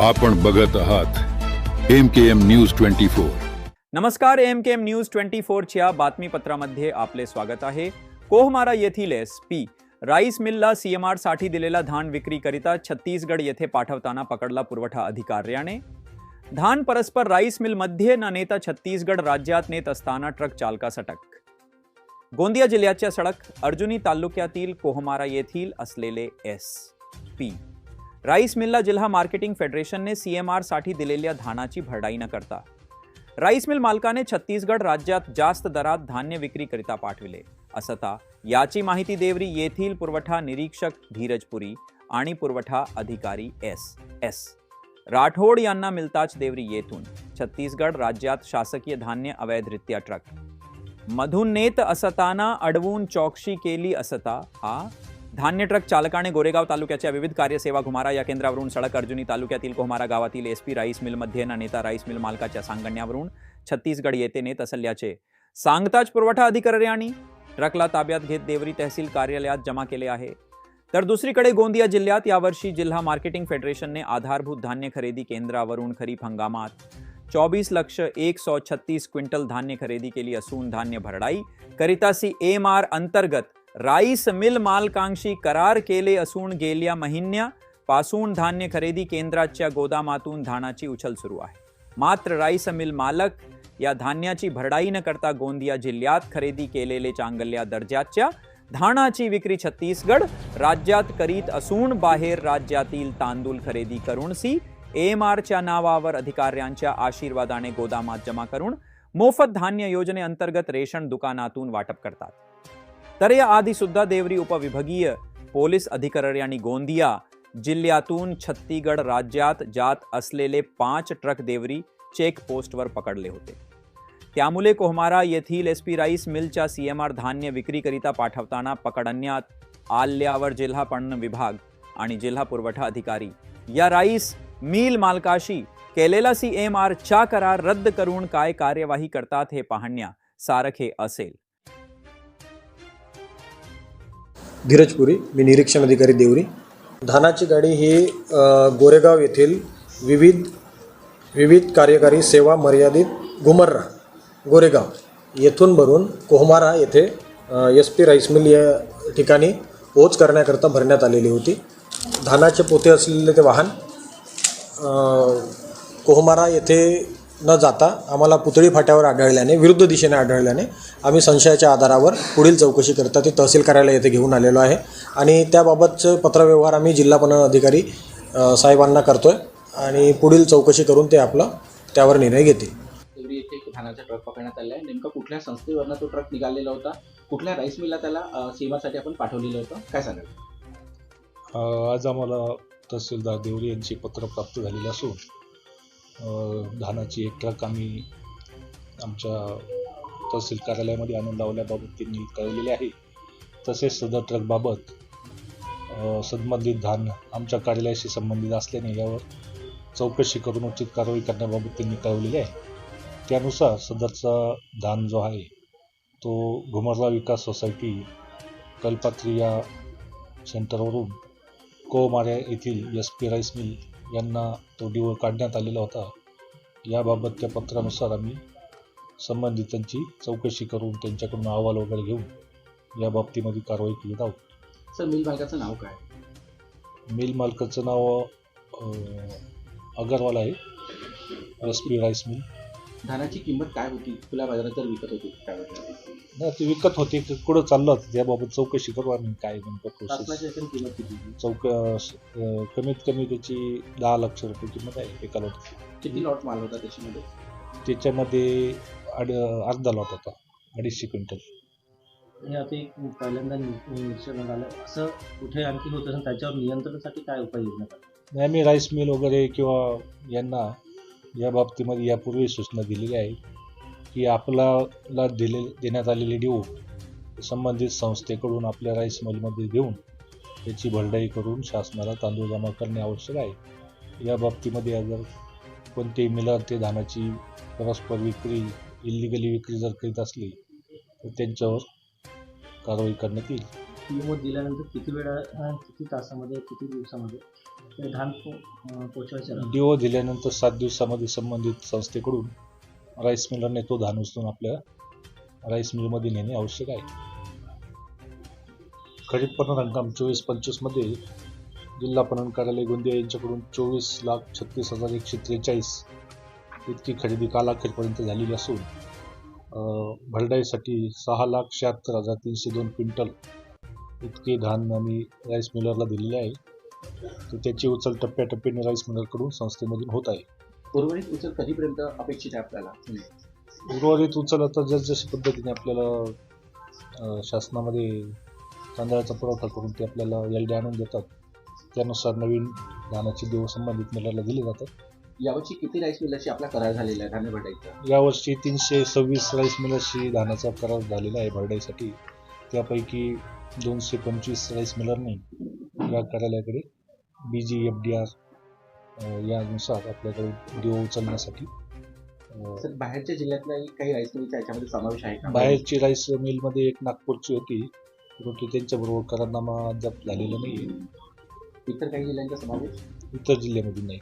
आपण K M news twenty four नमस्कार M K M news twenty फोरच्या बातमीपत्रामध्ये आपले स्वागत आहे. कोहमारा येथील एस पी राईस मिलला सीएमआर साठी दिलेला धान विक्रीकरिता छत्तीसगड येथे पाठवताना पकडला पुरवठा अधिकाऱ्याने. धान परस्पर राईस मिलमध्ये न नेता छत्तीसगड राज्यात नेत असताना ट्रक चालकास अटक गोंदिया जिल्ह्याच्या सडक, अर्जुनी तालुक्यातील कोहमारा येथील असलेले एस पी राईस मिलला जिल्हा मार्केटिंग फेडरेशनने सी एम आरसाठी दिलेल्या धानाची भरडाई न करता. राईस मिल मालकाने छत्तीसगड राज्यात जास्त दरात धान्य विक्रीकरिता पाठविले. असता याची माहिती देवरी येथील पुरवठा निरीक्षक धीरजपुरी आणि पुरवठा अधिकारी एस. एस. राठोड यांना मिळताच देवरी येथून छत्तीसगड राज्यात शासकीय धान्य अवैधरित्या ट्रक. मधून नेत असताना अडवून चौकशी केली असता हा धान्य ट्रक चालकाने गोरेगाव तालुक्याच्या विविध कार्यसेवा घुमारा या केंद्रावरून सडक अर्जुनी तालुक्यातील घुमारा गावातील एस पी राईस मिलमध्ये न नेता राईस मिल मालकाच्या सांगण्यावरून छत्तीसगड येथे नेत असल्याचे सांगताच पुरवठा अधिकाऱ्यांनी ट्रकला ताब्यात घेत देवरी तहसील कार्यालयात जमा केले आहे. तर दुसरीकडे गोंदिया जिल्ह्यात यावर्षी जिल्हा मार्केटिंग फेडरेशनने आधारभूत धान्य खरेदी केंद्रावरून खरीप हंगामात चोवीस लक्ष एक सौ छत्तीस क्विंटल धान्य खरेदी केली असून धान्य भरडाई करितासी एम आर अंतर्गत राईस मिल मालकांशी करार केले असून गेल्या महिन्यापासून धान्य खरेदी केंद्राच्या गोदामातून धानाची उचल सुरू आहे. मात्र राईस मिल मालक या धान्याची भरडाई न करता गोंदिया जिल्ह्यात खरेदी केलेले चांगल्या दर्जाच्या धानाची विक्री छत्तीसगड राज्यात करीत असून बाहेर राज्यातील तांदूळ खरेदी करून सी एम आरच्या नावावर अधिकाऱ्यांच्या आशीर्वादाने गोदामात जमा करून मोफत धान्य योजनेअंतर्गत रेशन दुकानातून वाटप करतात. तर या आधीसुद्धा देवरी उपविभागीय पोलीस अधिकाऱ्यांनी गोंदिया जिल्ह्यातून छत्तीगड राज्यात जात असलेले पाच ट्रक देवरी चेक पोस्टवर पकडले होते. त्यामुळे कोहमारा येथील एस पी राईस मिलच्या आर धान्य विक्रीकरिता पाठवताना पकडण्यात आल्यावर जिल्हा पणन विभाग आणि जिल्हा पुरवठा अधिकारी या राईस मिल मालकाशी केलेला सी एम आरच्या करार रद्द करून काय कार्यवाही करतात हे पाहण्या सारखे असेल. धीरजपुरी मी निरीक्षण अधिकारी देवरी. धानाची गाडी ही गोरेगाव येथील विविध विविध कार्यकारी सेवा मर्यादित घुमर्रा गोरेगाव येथून भरून कोहमारा येथे एस पी राईस मिल या ठिकाणी पोच करण्याकरता भरण्यात आलेली होती. धानाचे पोते असलेले ते वाहन कोहमारा येथे न जाता आम्हाला पुतळी फाट्यावर आढळल्याने विरुद्ध दिशेने आढळल्याने आम्ही संशयाच्या आधारावर पुढील चौकशी करता ते तहसील कार्यालय येथे घेऊन आलेलो आहे. आणि त्याबाबतचं पत्रव्यवहार आम्ही जिल्हा पणन अधिकारी साहेबांना करतो आहे आणि पुढील चौकशी करून ते आपला त्यावर निर्णय घेतील. देवरी येथे एक धानाचा ट्रक पकडण्यात आला आहे. नेमका कुठल्या संस्थेवरनं तो ट्रक निघालेला होता? कुठल्या राईस मिलला त्याला सीमासाठी आपण पाठवलेलं होतं? काय सांगाल? आज आम्हाला तहसीलदार देवरी यांचे पत्र प्राप्त झालेले असून धानाची एक ट्रक आम्ही आमच्या तहसील कार्यालयामध्ये आणून लावल्याबाबत त्यांनी कळवलेले आहे. तसेच सदर ट्रकबाबत संबंधित धान आमच्या कार्यालयाशी संबंधित असल्याने यावर चौकशी करून उचित कारवाई करण्याबाबत त्यांनी कळवलेली आहे. त्यानुसार सदरचा धान जो आहे तो घुमरला विकास सोसायटी कल्पात्री या सेंटरवरून कोमाऱ्या येथील एस पी राईस मिल यांना तो डिवोर काढण्यात आलेला होता. याबाबत त्या पत्रानुसार आम्ही संबंधितांची चौकशी करून त्यांच्याकडून अहवाल वगैरे घेऊन या बाबतीमध्ये कारवाई केली आहोत सर मिल मालकाचं नाव काय? मिल मालकाचं नाव अगरवाल आहे. S P rice mill. धानाची किंमत काय होती? खुल्या बाजारात जर विकत होती काय होती? नाही ते विकत होते ते कुठं चाललं होतं? याबाबत चौकशी करू आम्ही काय नेमकं प्रोसेस शासनाची एकूण किंमत किती होती? चौक अं, कमीत कमी त्याची दहा लक्ष रुपये किंमत आहे एका लॉट किती लॉट माल होता त्याच्यामध्ये? त्याच्यामध्ये अड अर्धा लॉट होता अडीचशे क्विंटल. हे आता एक पहिल्यांदा निरीक्षण आलं असं कुठे आणखी होत? असेल त्याच्यावर नियंत्रणासाठी काय उपाययोजना करतात? नाही आम्ही राईस मिल वगैरे किंवा यांना या बाबतीमध्ये यापूर्वी सूचना दिलेली आहे की आपल्याला दिले देण्यात आलेली डिओ संबंधित संस्थेकडून आपल्या राईस मिलमध्ये देऊन त्याची भरडाई करून शासनाला तांदूळ जमा करणे आवश्यक आहे. या बाबतीमध्ये अगर कोणतेही मिलर ते धानाची परस्पर विक्री इल्लिगली विक्री जर करीत असली तर त्यांच्यावर कारवाई करण्यात येईल. पीएमओ दिल्यानंतर किती वेळा किती तासामध्ये किती दिवसामध्ये? ते धान पोचवायचं डीओ दिल्यानंतर सात दिवसामध्ये संबंधित संस्थेकडून राईस मिलरने तो धान उचलून आपल्या राईस मिलमध्ये नेणे आवश्यक आहे. खरीप पणन हंगाम चोवीस पंचवीसमध्ये जिल्हा पणन कार्यालय गोंदिया यांच्याकडून चोवीस लाख छत्तीस हजार एकशे त्रेचाळीस इतकी खरेदी कालाखेरपर्यंत झालेली असून भरडाईसाठी सहा लाख शहात्तर हजार तीनशे दोन क्विंटल इतके धान आम्ही राईस मिलरला दिलेले आहे. तर त्याची उचल टप्प्याटप्प्याने राईस मिलरकडून संस्थेमधून होत आहे. उर्वरित उचल कधीपर्यंत अपेक्षित आहे आपल्याला? उर्वरित उचल आता जसजशी पद्धतीने आपल्याला शासनामध्ये तांदळाचा पुरवठा करून ते आपल्याला एल डी आणून देतात. त्यानुसार नवीन धानाचे देव संबंधित मिलरला दिले जातात. यावर्षी किती राईस मिलरशी आपला करार झालेला आहे? धान्य भरडाईचा यावर्षी तीनशे सव्वीस राईस मिलर्सशी धानाचा करार झालेला आहे भरडाईसाठी त्यापैकी दोनशे पंचवीस राईस मिलरने या कार्यालयाकडे B G F D R यानुसार आपल्याकडे देव उचलण्यासाठी बाहेरच्या जिल्ह्यातल्याही काही राईस मिलचा याच्यामध्ये समावेश आहे का? बाहेरची राईस मिलमध्ये एक नागपूरची होती परंतु त्यांच्याबरोबर करारनामा अद्याप झालेला नाही इतर काही जिल्ह्यांचा समावेश? इतर जिल्ह्यामध्ये नाही.